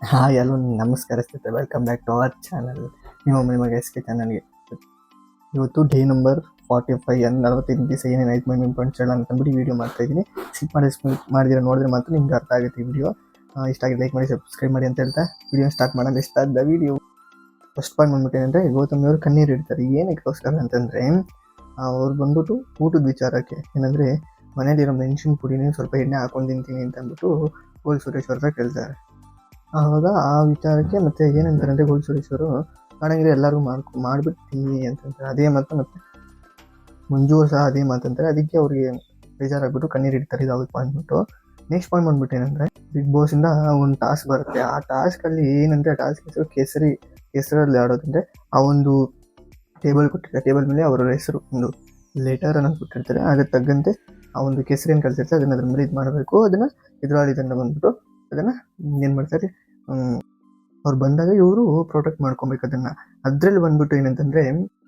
Hi hello ನಮಸ್ಕಾರ ಸ್ನೇಹಿತರೆ welcome back to our channel ನೀವು ನಿಮಗೆ ಎಸ್ ಕೆ ಚಾನಲ್ಗೆ ಇವತ್ತು ಡೇ ನಂಬರ್ ಫಾರ್ಟಿ ಫೈವ್ ಅಂದ್ರೆ ನಲವತ್ತೈದು ದಿವಸ ಏನೇನು ಐದು ಮೈ ಪಾಯಿಂಟ್ಸ್ ಹೇಳ ಅಂತಂದ್ಬಿಟ್ಟು ವಿಡಿಯೋ ಮಾಡ್ತಾ ಇದ್ದೀನಿ. ಸ್ಕಿಪ್ ಮಾಡಿ ಮಾಡಿದ್ರೆ ನೋಡಿದ್ರೆ ಮಾತ್ರ ನಿಮ್ಗೆ ಅರ್ಥ ಆಗುತ್ತೆ ಈ ವಿಡಿಯೋ ಇಷ್ಟ ಆಗಿ ಲೈಕ್ ಮಾಡಿ ಸಬ್ಸ್ಕ್ರೈಬ್ ಮಾಡಿ ಅಂತ ಹೇಳ್ತಾ ವಿಡಿಯೋ ಸ್ಟಾರ್ಟ್ ಮಾಡೋದು ಇಷ್ಟ ಆದ ವಿಡಿಯೋ ಫಸ್ಟ್ ಪಾಯಿಂಟ್ ಬಂದ್ಬಿಟ್ಟು ಏನಂದರೆ ಗೌತಮ್ ಅವರು ಕಣ್ಣೀರು ಇಡ್ತಾರೆ. ಏನಕ್ಕೋಸ್ಕರ ಅಂತಂದರೆ ಅವ್ರು ಬಂದ್ಬಿಟ್ಟು ಊಟದ ವಿಚಾರಕ್ಕೆ ಏನಂದರೆ ಮನೇಲಿರೋ ಮೆಣಸಿನ ಪುಡಿನೇ ಸ್ವಲ್ಪ ಎಣ್ಣೆ ಹಾಕೊಂಡು ತಿಂತೀನಿ ಅಂತ ಅಂದ್ಬಿಟ್ಟು ಗೋಲ್ ಸುರೇಶ್ ಅವ್ರ ಕೇಳ್ತಾರೆ. ಆವಾಗ ಆ ವಿಚಾರಕ್ಕೆ ಮತ್ತೆ ಏನಂತಾರೆ ಅಂದರೆ ಗೋಲ್ ಸುರೇಶ್ವರು ಮಾಡಂಗಿದ್ರೆ ಎಲ್ಲರಿಗೂ ಮಾಡ್ಕೊ ಮಾಡಿಬಿಡ್ತೀನಿ ಅಂತಂತಾರೆ ಅದೇ ಮಾತು ಮತ್ತೆ ಮುಂಜೂರು ಸಹ ಅದೇ ಮಾತಂತಾರೆ. ಅದಕ್ಕೆ ಅವರಿಗೆ ಬೇಜಾರಾಗ್ಬಿಟ್ಟು ಕಣ್ಣೀರು ಇಡ್ತಾರೆ ಇದಾಗುತ್ತೆ ಪಾಯಿಂಟ್ ಬಿಟ್ಟು. ನೆಕ್ಸ್ಟ್ ಪಾಯಿಂಟ್ ಬಂದ್ಬಿಟ್ಟು ಏನಂದರೆ ಬಿಗ್ ಬಾಸಿಂದ ಒಂದು ಟಾಸ್ಕ್ ಬರುತ್ತೆ. ಆ ಟಾಸ್ಕಲ್ಲಿ ಏನಂದರೆ, ಆ ಟಾಸ್ಕ್ ಹೆಸರು ಕೇಸರಿ, ಕೇಸರಲ್ಲಿ ಆಡೋದಂದ್ರೆ ಆ ಒಂದು ಟೇಬಲ್ ಕೊಟ್ಟಿರ್ತಾರೆ ಟೇಬಲ್ ಮೇಲೆ ಅವರ ಹೆಸರು, ಒಂದು ಲೆಟರ್ ಅನ್ನೋದು ಕೊಟ್ಟಿರ್ತಾರೆ. ಅದಕ್ಕೆ ತಗ್ಗಂತೆ ಆ ಒಂದು ಕೇಸರಿಯನ್ನು ಕಲ್ಸಿರ್ತಾರೆ ಅದನ್ನ ಅದ್ರ ಮೇಲೆ ಇದು ಮಾಡಬೇಕು. ಅದನ್ನು ಇದರಲ್ಲಿ ಇದನ್ನು ಬಂದ್ಬಿಟ್ಟು ಅದನ್ನು ಏನು ಮಾಡ್ತಾರೆ? ಅವ್ರು ಬಂದಾಗ ಇವರು ಪ್ರೊಟೆಕ್ಟ್ ಮಾಡ್ಕೊಬೇಕು ಅದನ್ನು. ಅದರಲ್ಲಿ ಬಂದ್ಬಿಟ್ಟು ಏನಂತಂದರೆ,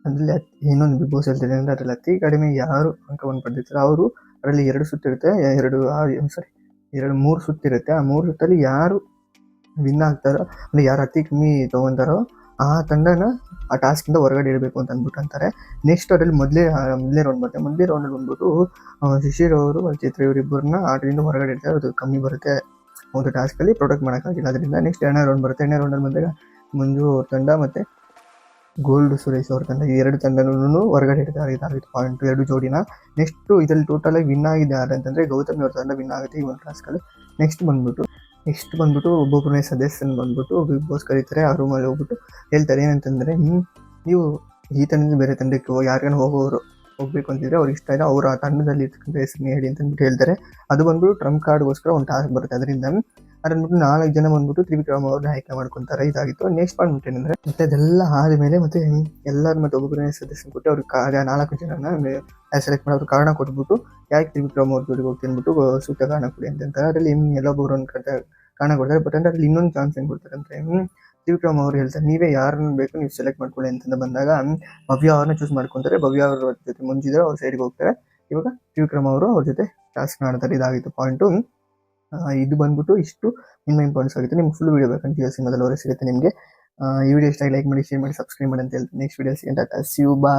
ಅದರಲ್ಲಿ ಇನ್ನೊಂದು ಬಿಗ್ ಬಾಸ್ ಹೇಳ್ತಿದೆ ಅಂದರೆ ಅದರಲ್ಲಿ ಅತಿ ಕಡಿಮೆ ಯಾರು ಅಂಕವನ್ನು ಪಡೆದಿರ್ತಾರೆ. ಅವರು ಅದರಲ್ಲಿ ಎರಡು ಸುತ್ತಿರುತ್ತೆ ಎರಡು ಸಾರಿ ಎರಡು, ಮೂರು ಸುತ್ತಿರುತ್ತೆ ಆ ಮೂರು ಸುತ್ತಲ್ಲಿ ಯಾರು ವಿನ್ ಆಗ್ತಾರೋ, ಅಂದರೆ ಯಾರು ಅತಿ ಕಮ್ಮಿ ತೊಗೊತಾರೋ, ಆ ತಂಡನ ಆ ಟಾಸ್ಕಿಂದ ಹೊರಗಡೆ ಇಡಬೇಕು ಅಂತ ಅಂದ್ಬಿಟ್ಟು ಅಂತಾರೆ. ನೆಕ್ಸ್ಟ್ ಅದರಲ್ಲಿ ಮೊದಲೇ ಮೊದಲೇ ರೌಂಡ್ ಬರುತ್ತೆ. ಮೊದಲೇ ರೌಂಡಲ್ಲಿ ಬಂದ್ಬಿಟ್ಟು ಶಿಶಿರ್ ಅವರು ಚಿತ್ರ ಇವರಿಬ್ಬರನ್ನ ಆಟದಿಂದ ಹೊರಗಡೆ ಇಡ್ತಾರೆ. ಅದು ಕಮ್ಮಿ ಬರುತ್ತೆ. ಒಂದು ಟಾಸ್ಕಲ್ಲಿ ಪ್ರೊಟೆಕ್ಟ್ ಮಾಡೋಕ್ಕಾಗಿಲ್ಲ ಅದರಿಂದ ನೆಕ್ಸ್ಟ್ ಎರಡನೇ ರೌಂಡ್ ಬರುತ್ತೆ. ಎರಡನೇ ರೌಂಡಲ್ಲಿ ಬಂದಾಗ ಮಂಜು ಅವ್ರ ತಂಡ ಮತ್ತು ಗೋಲ್ಡ್ ಸುರೇಶ್ ಅವ್ರ ತಂಡ ಈ ಎರಡು ತಂಡನೂ ಹೊರಗಡೆ ಇಡ್ತಾರೆ ಇದಾಗಿತ್ತು ಪಾಯಿಂಟ್ ಎರಡು ಜೋಡಿನ ನೆಕ್ಸ್ಟು ಇದರಲ್ಲಿ ಟೋಟಲಾಗಿ ವಿನ್ ಆಗಿದೆ ಯಾರು ಅಂತಂದರೆ ಗೌತಮಿ ಅವ್ರ ತಂಡ ವಿನ್ ಆಗುತ್ತೆ ಈ ಒಂದು ಟಾಸ್ಕಲ್ಲಿ ನೆಕ್ಸ್ಟ್ ಬಂದ್ಬಿಟ್ಟು ನೆಕ್ಸ್ಟ್ ಬಂದ್ಬಿಟ್ಟು ಒಬ್ಬೊಬ್ಬರೇ ಸದಸ್ಯನ ಬಂದ್ಬಿಟ್ಟು ಬಿಗ್ ಬಾಸ್ ಕರೀತಾರೆ. ಆ ರೂಮಲ್ಲಿ ಹೋಗ್ಬಿಟ್ಟು ಹೇಳ್ತಾರೆ ಏನಂತಂದರೆ ನೀವು ಈ ತಂಡದಿಂದ ಬೇರೆ ತಂಡಕ್ಕೆ ಯಾರಿಗಾನ ಹೋಗೋರು ಹೋಗ್ಬೇಕು ಅಂತಿದ್ರೆ ಅವ್ರಿಗೆ ಇಷ್ಟ ಇಲ್ಲ, ಅವ್ರು ಆ ತಂಡದಲ್ಲಿ ಇರ್ತಕ್ಕಂಥ ಹೆಸರನ್ನ ಹೇಳಿ ಅಂತ ಅಂದ್ಬಿಟ್ಟು ಹೇಳ್ತಾರೆ. ಅದು ಬಂದ್ಬಿಟ್ಟು ಟ್ರಂಪ್ ಕಾರ್ಡ್ಗೋಸ್ಕರ ಒಂದು ಟಾಸ್ಕ್ ಬರುತ್ತೆ. ಅದರಿಂದ ಅದನ್ಬಿಟ್ಟು ನಾಲ್ಕು ಜನ ಬಂದ್ಬಿಟ್ಟು ತ್ರಿವಿಕ್ರಮ್ ಅವ್ರನ್ನ ಆಯ್ಕೆ ಮಾಡ್ಕೊಂತಾರೆ. ಇದಾಗಿತ್ತು. ನೆಕ್ಸ್ಟ್ ಏನಂದ್ರೆ, ಮತ್ತೆ ಅದೆಲ್ಲ ಆದಮೇಲೆ ಮತ್ತೆ ಎಲ್ಲರ ಮತ್ತೆ ಒಬ್ಬೊಬ್ಬರನ್ನೇ ಸದಸ್ಯನ ಕೊಟ್ಟು ಅವ್ರಿಗೆ ನಾಲ್ಕು ಜನನ ಸೆಲೆಕ್ಟ್ ಮಾಡೋದು ಕಾರಣ ಕೊಟ್ಬಿಟ್ಟು ಯಾಕೆ ತ್ರಿವಿಕ್ರಮ್ ಅವ್ರ ಜೊತೆಗೆ ಹೋಗ್ತೀನಿ ಅಂದ್ಬಿಟ್ಟು ಸೂಕ್ತ ಕಾರಣ ಕೊಡಿ ಅಂತ ಅದರಲ್ಲಿ ಎಲ್ಲೊಬ್ಬರು ಒಂದು ಕಾರಣ ಕೊಡ್ತಾರೆ. ಬಟ್ ಅಂದ್ರೆ ಅಲ್ಲಿ ಇನ್ನೊಂದು ಚಾನ್ಸ್ ಏನು ಕೊಡ್ತಾರೆ ಅಂದ್ರೆ ತ್ರಿವಿಕ್ರಮ್ ಅವರು ಹೇಳ್ತಾರೆ, ನೀವೇ ಯಾರನ್ನು ಬೇಕು ನೀವು ಸೆಲೆಕ್ಟ್ ಮಾಡ್ಕೊಳ್ಳಿ ಅಂತಂದ ಬಂದಾಗ, ಭವ್ಯ ಅವ್ರನ್ನ ಚೂಸ್ ಮಾಡ್ಕೊಂತಾರೆ. ಭವ್ಯ ಅವ್ರ ಜೊತೆ ಮುಂಚಿದ್ರೆ, ಅವ್ರ ಸೈಡ್ಗೆ ಹೋಗ್ತಾರೆ. ಇವಾಗ ತ್ರಿವಿಕ್ರಮ್ ಅವರು ಅವ್ರ ಜೊತೆ ಟಾಸ್ಕ್ ಮಾಡ್ತಾರೆ. ಇದಾಗಿತ್ತು ಪಾಯಿಂಟು ಇದು ಬಂದ್ಬಿಟ್ಟು ಇಷ್ಟು ನಿಮ್ಮ ಪಾಯಿಂಟ್ಸ್ ಆಗುತ್ತೆ. ನಿಮ್ಗೆ ಫುಲ್ ವೀಡಿಯೋ ಬೇಕಂತ ಜಿಯೋ ಸಿನಿಮಾದಲ್ಲಿ ಅವರೇ ಸಿಗುತ್ತೆ ನಿಮಗೆ ಈ ವಿಡಿಯೋ ಇಷ್ಟ ಲೈಕ್ ಮಾಡಿ ಶೇರ್ ಮಾಡಿ ಸಬ್ಸ್ಕ್ರೈಬ್ ಮಾಡಿ ಅಂತ ಹೇಳ್ತೀನಿ. ನೆಕ್ಸ್ಟ್ ವಿಡಿಯೋ ಸಿಗಂತ ಸಿ ಯು ಬಾ